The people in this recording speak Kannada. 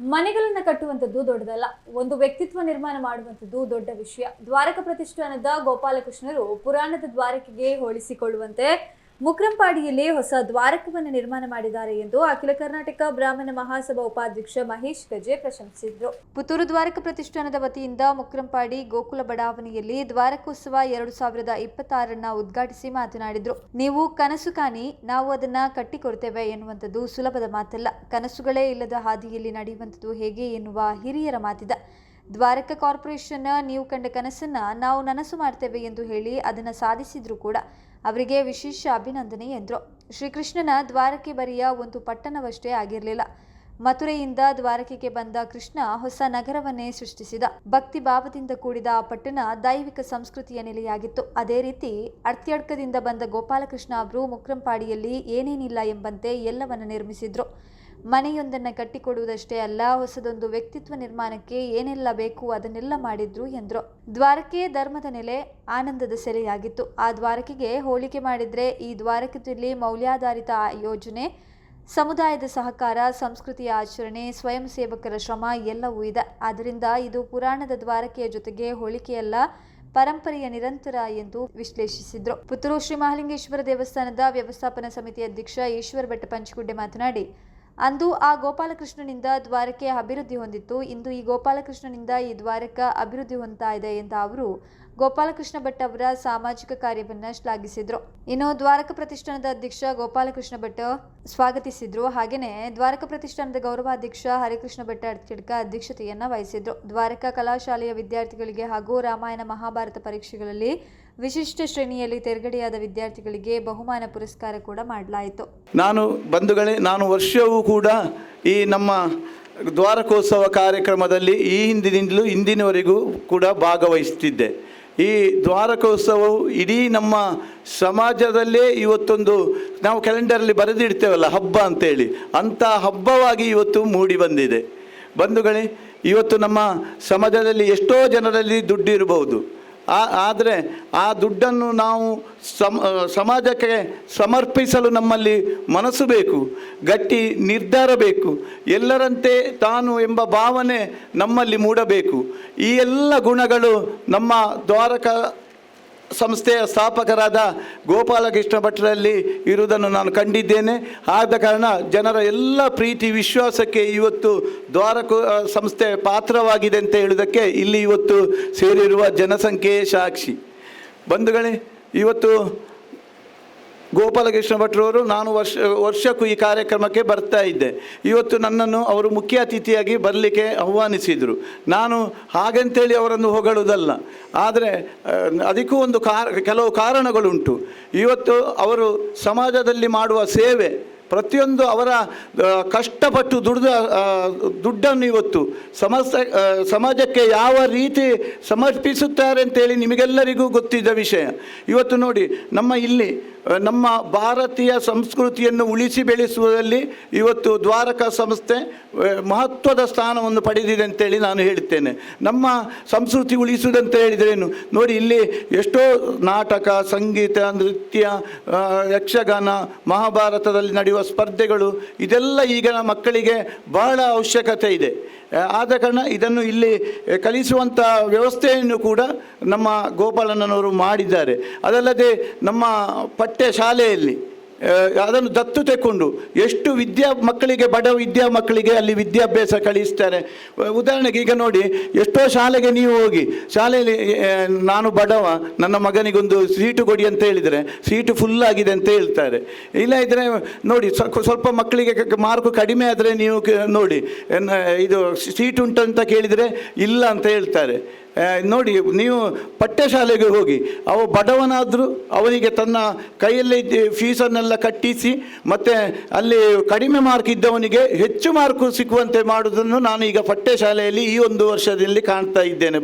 ಮನೆಗಳನ್ನ ಕಟ್ಟುವಂಥದ್ದು ದೊಡ್ಡದಲ್ಲ. ಒಂದು ವ್ಯಕ್ತಿತ್ವ ನಿರ್ಮಾಣ ಮಾಡುವಂಥದ್ದು ದೊಡ್ಡ ವಿಷಯ. ದ್ವಾರಕ ಪ್ರತಿಷ್ಠಾನದ ಗೋಪಾಲಕೃಷ್ಣರು ಪುರಾಣದ ದ್ವಾರಕೆಗೆ ಹೋಲಿಸಿಕೊಳ್ಳುವಂತೆ ಮುಕ್ರಂಪಾಡಿಯಲ್ಲಿ ಹೊಸ ದ್ವಾರಕವನ್ನು ನಿರ್ಮಾಣ ಮಾಡಿದ್ದಾರೆ ಎಂದು ಅಖಿಲ ಕರ್ನಾಟಕ ಬ್ರಾಹ್ಮಣ ಮಹಾಸಭಾ ಉಪಾಧ್ಯಕ್ಷ ಮಹೇಶ್ ಗಜೆ ಪ್ರಶಂಸಿಸಿದರು. ಪುತ್ತೂರು ದ್ವಾರಕ ಪ್ರತಿಷ್ಠಾನದ ವತಿಯಿಂದ ಮುಕ್ರಂಪಾಡಿ ಗೋಕುಲ ಬಡಾವಣೆಯಲ್ಲಿ ದ್ವಾರಕೋತ್ಸವ ಎರಡು ಸಾವಿರದ ಇಪ್ಪತ್ತಾರನ್ನ ಉದ್ಘಾಟಿಸಿ ಮಾತನಾಡಿದರು. ನೀವು ಕನಸು ಕಾಣಿ, ನಾವು ಅದನ್ನ ಕಟ್ಟಿಕೊಡ್ತೇವೆ ಎನ್ನುವಂಥದ್ದು ಸುಲಭದ ಮಾತಲ್ಲ. ಕನಸುಗಳೇ ಇಲ್ಲದ ಹಾದಿಯಲ್ಲಿ ನಡೆಯುವಂಥದ್ದು ಹೇಗೆ ಎನ್ನುವ ಹಿರಿಯರ ಮಾತಿದೆ. ದ್ವಾರಕ ಕಾರ್ಪೊರೇಷನ್ ನೀವು ಕಂಡ ಕನಸನ್ನ ನಾವು ನನಸು ಮಾಡ್ತೇವೆ ಎಂದು ಹೇಳಿ ಅದನ್ನು ಸಾಧಿಸಿದ್ರು ಕೂಡ ಅವರಿಗೆ ವಿಶೇಷ ಅಭಿನಂದನೆ ಎಂದರು. ಶ್ರೀಕೃಷ್ಣನ ದ್ವಾರಕೆ ಬರಿಯ ಒಂದು ಪಟ್ಟಣವಷ್ಟೇ ಆಗಿರಲಿಲ್ಲ. ಮಥುರೆಯಿಂದ ದ್ವಾರಕೆಗೆ ಬಂದ ಕೃಷ್ಣ ಹೊಸ ನಗರವನ್ನೇ ಸೃಷ್ಟಿಸಿದ. ಭಕ್ತಿ ಭಾವದಿಂದ ಕೂಡಿದ ಆ ಪಟ್ಟಣ ದೈವಿಕ ಸಂಸ್ಕೃತಿಯ ನೆಲೆಯಾಗಿತ್ತು. ಅದೇ ರೀತಿ ಅರ್ತ್ಯಡ್ಕದಿಂದ ಬಂದ ಗೋಪಾಲಕೃಷ್ಣ ಅವರು ಮುಕ್ರಂಪಾಡಿಯಲ್ಲಿ ಏನೇನಿಲ್ಲ ಎಂಬಂತೆ ಎಲ್ಲವನ್ನ ನಿರ್ಮಿಸಿದ್ರು. ಮನೆಯೊಂದನ್ನು ಕಟ್ಟಿಕೊಡುವುದಷ್ಟೇ ಅಲ್ಲ, ಹೊಸದೊಂದು ವ್ಯಕ್ತಿತ್ವ ನಿರ್ಮಾಣಕ್ಕೆ ಏನೆಲ್ಲ ಬೇಕು ಅದನ್ನೆಲ್ಲ ಮಾಡಿದ್ರು ಎಂದರು. ದ್ವಾರಕೆ ಧರ್ಮದ ನೆಲೆ ಆನಂದದ ಸೆರೆಯಾಗಿತ್ತು. ಆ ದ್ವಾರಕೆಗೆ ಹೋಲಿಕೆ ಮಾಡಿದ್ರೆ ಈ ದ್ವಾರಕದಲ್ಲಿ ಮೌಲ್ಯಾಧಾರಿತ ಯೋಜನೆ, ಸಮುದಾಯದ ಸಹಕಾರ, ಸಂಸ್ಕೃತಿಯ ಆಚರಣೆ, ಸ್ವಯಂ ಸೇವಕರ ಶ್ರಮ ಎಲ್ಲವೂ ಇದೆ. ಆದ್ದರಿಂದ ಇದು ಪುರಾಣದ ದ್ವಾರಕೆಯ ಜೊತೆಗೆ ಹೋಲಿಕೆಯಲ್ಲ, ಪರಂಪರೆಯ ನಿರಂತರ ಎಂದು ವಿಶ್ಲೇಷಿಸಿದ್ರು. ಪುತ್ತೂರು ಶ್ರೀ ಮಹಾಲಿಂಗೇಶ್ವರ ದೇವಸ್ಥಾನದ ವ್ಯವಸ್ಥಾಪನಾ ಸಮಿತಿ ಅಧ್ಯಕ್ಷ ಈಶ್ವರ ಭಟ್ಟ ಪಂಚಗುಡ್ಡೆ ಮಾತನಾಡಿ ಅಂದು ಆ ಗೋಪಾಲಕೃಷ್ಣನಿಂದ ದ್ವಾರಕೆ ಅಭಿವೃದ್ಧಿ ಹೊಂದಿತ್ತು. ಇಂದು ಈ ಗೋಪಾಲಕೃಷ್ಣನಿಂದ ಈ ದ್ವಾರಕ ಅಭಿವೃದ್ಧಿ ಹೊಂದ್ತಾ ಇದೆ ಅಂತ ಅವರು ಗೋಪಾಲಕೃಷ್ಣ ಭಟ್ ಅವರ ಸಾಮಾಜಿಕ ಕಾರ್ಯವನ್ನ ಶ್ಲಾಘಿಸಿದ್ರು. ಇನ್ನು ದ್ವಾರಕ ಪ್ರತಿಷ್ಠಾನದ ಅಧ್ಯಕ್ಷ ಗೋಪಾಲಕೃಷ್ಣ ಭಟ್ ಸ್ವಾಗತಿಸಿದ್ರು. ಹಾಗೆಯೇ ದ್ವಾರಕ ಪ್ರತಿಷ್ಠಾನದ ಗೌರವಾಧ್ಯಕ್ಷ ಹರಿಕೃಷ್ಣ ಭಟ್ ಅರ್ಚಿಡ್ಕ ಅಧ್ಯಕ್ಷತೆಯನ್ನು ವಹಿಸಿದ್ರು. ದ್ವಾರಕ ಕಲಾಶಾಲೆಯ ವಿದ್ಯಾರ್ಥಿಗಳಿಗೆ ಹಾಗೂ ರಾಮಾಯಣ ಮಹಾಭಾರತ ಪರೀಕ್ಷೆಗಳಲ್ಲಿ ವಿಶಿಷ್ಟ ಶ್ರೇಣಿಯಲ್ಲಿ ತೆರಗಡೆಯಾದ ವಿದ್ಯಾರ್ಥಿಗಳಿಗೆ ಬಹುಮಾನ ಪುರಸ್ಕಾರ ಕೂಡ ಮಾಡಲಾಯಿತು. ನಾನು ಬಂಧುಗಳೇ, ನಾನು ವರ್ಷವೂ ಕೂಡ ಈ ನಮ್ಮ ದ್ವಾರಕೋತ್ಸವ ಕಾರ್ಯಕ್ರಮದಲ್ಲಿ ಈ ಹಿಂದಿನಿಂದಲೂ ಇಂದಿನವರೆಗೂ ಕೂಡ ಭಾಗವಹಿಸ್ತಿದ್ದೆ. ಈ ದ್ವಾರಕೋತ್ಸವವು ಇಡೀ ನಮ್ಮ ಸಮಾಜದಲ್ಲೇ ಇವತ್ತೊಂದು ನಾವು ಕ್ಯಾಲೆಂಡರಲ್ಲಿ ಬರೆದಿಡ್ತೇವಲ್ಲ, ಹಬ್ಬ ಅಂತೇಳಿ. ಅಂಥ ಹಬ್ಬವಾಗಿ ಇವತ್ತು ಮೂಡಿ ಬಂದಿದೆ. ಬಂಧುಗಳೇ, ಇವತ್ತು ನಮ್ಮ ಸಮಾಜದಲ್ಲಿ ಎಷ್ಟೋ ಜನರಲ್ಲಿ ದುಡ್ಡು ಇರಬಹುದು ಆ ಆದರೆ ಆ ದುಡ್ಡನ್ನು ನಾವು ಸಮ ಸಮಾಜಕ್ಕೆ ಸಮರ್ಪಿಸಲು ನಮ್ಮಲ್ಲಿ ಮನಸ್ಸು ಬೇಕು, ಗಟ್ಟಿ ನಿರ್ಧಾರ ಬೇಕು, ಎಲ್ಲರಂತೆ ತಾನು ಎಂಬ ಭಾವನೆ ನಮ್ಮಲ್ಲಿ ಮೂಡಬೇಕು. ಈ ಎಲ್ಲ ಗುಣಗಳು ನಮ್ಮ ದ್ವಾರಕ ಸಂಸ್ಥೆಯ ಸ್ಥಾಪಕರಾದ ಗೋಪಾಲಕೃಷ್ಣ ಭಟ್ರಲ್ಲಿ ಇರುವುದನ್ನು ನಾನು ಕಂಡಿದ್ದೇನೆ. ಆದ ಕಾರಣ ಜನರ ಎಲ್ಲ ಪ್ರೀತಿ, ವಿಶ್ವಾಸಕ್ಕೆ ಇವತ್ತು ದ್ವಾರಕ ಸಂಸ್ಥೆ ಪಾತ್ರವಾಗಿದೆ ಅಂತ ಹೇಳುವುದಕ್ಕೆ ಇಲ್ಲಿ ಇವತ್ತು ಸೇರಿರುವ ಜನಸಂಖ್ಯೆಯೇ ಸಾಕ್ಷಿ. ಬಂಧುಗಳೇ, ಇವತ್ತು ಗೋಪಾಲಕೃಷ್ಣ ಭಟ್ರವರು, ನಾನು ವರ್ಷ, ವರ್ಷಕ್ಕೂ ಈ ಕಾರ್ಯಕ್ರಮಕ್ಕೆ ಬರ್ತಾ ಇದ್ದೆ. ಇವತ್ತು ನನ್ನನ್ನು ಅವರು ಮುಖ್ಯ ಅತಿಥಿಯಾಗಿ ಬರಲಿಕ್ಕೆ ಆಹ್ವಾನಿಸಿದರು. ನಾನು ಹಾಗಂತೇಳಿ ಅವರನ್ನು ಹೊಗಳುವುದಲ್ಲ. ಆದರೆ ಅದಕ್ಕೂ ಒಂದು ಕೆಲವು ಕಾರಣಗಳುಂಟು. ಇವತ್ತು ಅವರು ಸಮಾಜದಲ್ಲಿ ಮಾಡುವ ಸೇವೆ ಪ್ರತಿಯೊಂದು ಅವರ ಕಷ್ಟಪಟ್ಟು ದುಡಿದ ದುಡ್ಡನ್ನು ಇವತ್ತು ಸಮಸ್ಯೆ ಸಮಾಜಕ್ಕೆ ಯಾವ ರೀತಿ ಸಮರ್ಪಿಸುತ್ತಾರೆ ಅಂತೇಳಿ ನಿಮಗೆಲ್ಲರಿಗೂ ಗೊತ್ತಿದ್ದ ವಿಷಯ. ಇವತ್ತು ನೋಡಿ, ನಮ್ಮ ಇಲ್ಲಿ ನಮ್ಮ ಭಾರತೀಯ ಸಂಸ್ಕೃತಿಯನ್ನು ಉಳಿಸಿ ಬೆಳೆಸುವುದರಲ್ಲಿ ಇವತ್ತು ದ್ವಾರಕ ಸಂಸ್ಥೆ ಮಹತ್ವದ ಸ್ಥಾನವನ್ನು ಪಡೆದಿದೆ ಅಂತೇಳಿ ನಾನು ಹೇಳುತ್ತೇನೆ. ನಮ್ಮ ಸಂಸ್ಕೃತಿ ಉಳಿಸುವುದಂತ ಹೇಳಿದ್ರೇನು? ನೋಡಿ, ಇಲ್ಲಿ ಎಷ್ಟೋ ನಾಟಕ, ಸಂಗೀತ, ನೃತ್ಯ ಯಕ್ಷಗಾನ ಮಹಾಭಾರತದಲ್ಲಿ ನಡೆಯುವ ಸ್ಪರ್ಧೆಗಳು, ಇದೆಲ್ಲ ಈಗ ಮಕ್ಕಳಿಗೆ ಬಹಳ ಅವಶ್ಯಕತೆ ಇದೆ. ಆದ ಕಾರಣ ಇದನ್ನು ಇಲ್ಲಿ ಕಲಿಸುವಂಥ ವ್ಯವಸ್ಥೆಯನ್ನು ಕೂಡ ನಮ್ಮ ಗೋಪಾಲಣ್ಣನವರು ಮಾಡಿದ್ದಾರೆ. ಅದಲ್ಲದೆ ನಮ್ಮ ಪಠ್ಯ ಶಾಲೆಯಲ್ಲಿ ಅದನ್ನು ದತ್ತು ತೆಕ್ಕೊಂಡು ಎಷ್ಟು ವಿದ್ಯಾ ಮಕ್ಕಳಿಗೆ, ಬಡ ವಿದ್ಯಾ ಮಕ್ಕಳಿಗೆ ಅಲ್ಲಿ ವಿದ್ಯಾಭ್ಯಾಸ ಕಳಿಸ್ತಾರೆ. ಉದಾಹರಣೆಗೆ ಈಗ ನೋಡಿ, ಎಷ್ಟೋ ಶಾಲೆಗೆ ನೀವು ಹೋಗಿ, ಶಾಲೆಯಲ್ಲಿ ನಾನು ಬಡವ, ನನ್ನ ಮಗನಿಗೊಂದು ಸೀಟು ಕೊಡಿ ಅಂತ ಹೇಳಿದರೆ, ಸೀಟು ಫುಲ್ ಆಗಿದೆ ಅಂತ ಹೇಳ್ತಾರೆ. ಇಲ್ಲ ಇದ್ರೆ, ನೋಡಿ ಸ್ವ- ಸ್ವಲ್ಪ ಮಕ್ಕಳಿಗೆ ಮಾರ್ಕು ಕಡಿಮೆ ಆದರೆ ನೀವು ನೋಡಿ ಇದು ಸೀಟ್ ಉಂಟು ಅಂತ ಕೇಳಿದರೆ ಇಲ್ಲ ಅಂತ ಹೇಳ್ತಾರೆ. ನೋಡಿ, ನೀವು ಪಠ್ಯಶಾಲೆಗೆ ಹೋಗಿ, ಅವ ಬಡವನಾದರೂ ಅವನಿಗೆ ತನ್ನ ಕೈಯಲ್ಲಿ ಫೀಸನ್ನೆಲ್ಲ ಕಟ್ಟಿಸಿ, ಮತ್ತು ಅಲ್ಲಿ ಕಡಿಮೆ ಮಾರ್ಕ್ ಇದ್ದವನಿಗೆ ಹೆಚ್ಚು ಮಾರ್ಕು ಸಿಕ್ಕುವಂತೆ ಮಾಡುವುದನ್ನು ನಾನು ಈಗ ಪಠ್ಯಶಾಲೆಯಲ್ಲಿ ಈ ಒಂದು ವರ್ಷದಲ್ಲಿ ಕಾಣ್ತಾ ಇದ್ದೇನೆ.